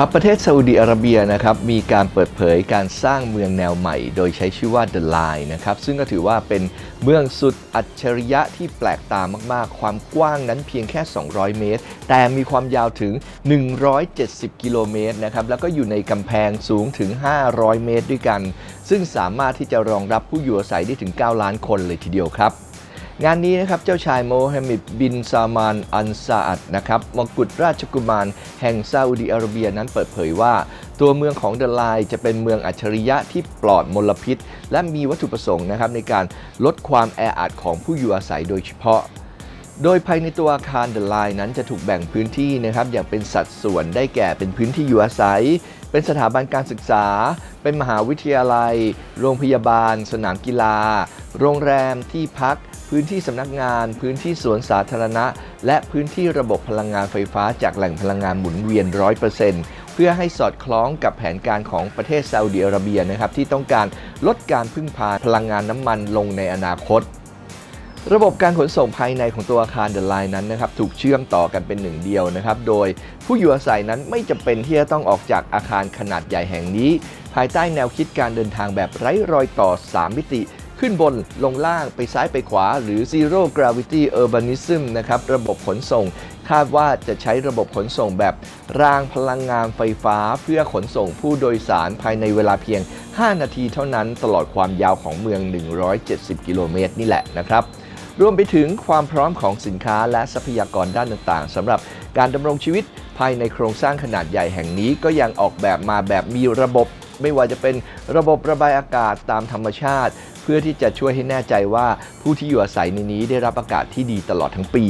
ครับประเทศซาอุดีอาระเบียนะครับมีการเปิดเผยการสร้างเมืองแนวใหม่ โดยใช้ชื่อว่า The Line นะครับซึ่งก็ถือว่าเป็นเมืองสุดอัจฉริยะที่แปลกตามากๆ ความกว้างนั้นเพียงแค่ 200 เมตร แต่มีความยาวถึง 170 กิโลเมตรนะครับแล้วก็อยู่ในกำแพงสูงถึง 500 เมตรด้วยกัน ซึ่งสามารถที่จะรองรับผู้อยู่อาศัยได้ถึง 9 ล้านคนเลยทีเดียวครับ งานนี้นะครับเจ้าชายโมฮัมหมัดบินซามานอันซาอัดนะครับมกุฎราชกุมารแห่งซาอุดีอาระเบียนั้นเปิดเผยว่า ตัวเมืองของเดลายจะเป็นเมืองอัจฉริยะที่ปลอดมลพิษ และมีวัตถุประสงค์นะครับในการลดความแออัดของผู้อยู่อาศัยโดยเฉพาะ โดยภายในตัวอาคารเดลน์นั้นจะถูกแบ่งพื้นที่นะครับอย่างเป็นสัดส่วนได้แก่เป็นพื้นที่อยู่อาศัย เป็นสถาบันการศึกษา เป็นมหาวิทยาลัย โรงพยาบาล สนามกีฬา โรงแรมที่พัก พื้นที่สำนักงาน พื้นที่สวนสาธารณะ และพื้นที่ระบบพลังงานไฟฟ้าจากแหล่งพลังงานหมุนเวียน 100%เพื่อให้สอดคล้องกับแผนการของประเทศซาอุดิอาระเบียนะครับที่ต้องการลดการพึ่งพาพลังงานน้ำมันลงในอนาคตระบบการขนส่งภายในของตัวอาคารเดอะไลน์นั้นนะครับถูกเชื่อมต่อกันเป็นหนึ่งเดียวนะครับ โดยผู้อยู่อาศัยนั้นไม่จำเป็นที่จะต้องออกจากอาคารขนาดใหญ่แห่งนี้ ภายใต้แนวคิดการเดินทางแบบไร้รอยต่อ 3 มิติ ขึ้นบนลงล่างไปซ้ายไปขวา หรือ Zero Gravity Urbanism นะครับระบบขนส่ง คาดว่าจะใช้ระบบขนส่งแบบรางพลังงานไฟฟ้าเพื่อขนส่งผู้โดยสารภายในเวลาเพียง 5 นาทีเท่านั้นตลอดความยาวของเมือง 170 กิโลเมตรนี่แหละนะครับรวมไปถึงความพร้อมของสินค้าและทรัพยากรด้านต่างๆสำหรับการดำรงชีวิตภายในโครงสร้างขนาดใหญ่แห่งนี้ก็ยังออกแบบมาแบบมีระบบ ไม่ว่าจะเป็นระบบระบายอากาศตามธรรมชาติ เพื่อที่จะช่วยให้แน่ใจว่าผู้ที่อยู่อาศัยในนี้ได้รับอากาศที่ดีตลอดทั้งปี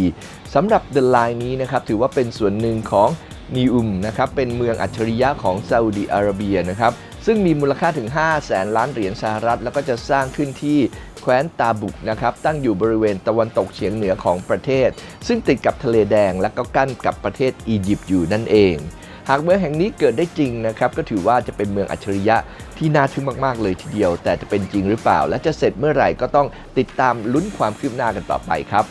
สำหรับ The Line นี้นะครับถือว่าเป็นส่วนหนึ่งของนีอุมนะครับเป็นเมืองอัจฉริยะของซาอุดีอาระเบียนะครับซึ่งมีมูลค่าถึง5แสนล้านเหรียญสหรัฐ แล้วก็จะสร้างขึ้นที่แคว้นตาบุกนะครับตั้งอยู่บริเวณตะวันตกเฉียงเหนือของประเทศ ซึ่งติดกับทะเลแดงและก็กั้นกับประเทศอียิปต์อยู่นั่นเอง หากเมืองแห่งนี้เกิดได้จริงนะครับก็ถือว่าจะเป็นเมืองอัจฉริยะที่น่าทึ่งมากๆเลยทีเดียว แต่จะเป็นจริงหรือเปล่า และจะเสร็จเมื่อไหร่ก็ต้องติดตามลุ้นความคืบหน้ากันต่อไปครับ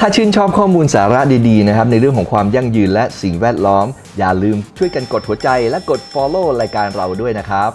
ถ้าชื่นชอบข้อมูลสาระดีๆนะครับในเรื่องของความยั่งยืนและสิ่งแวดล้อม อย่าลืมช่วยกันกดหัวใจและกด follow รายการเราด้วยนะครับ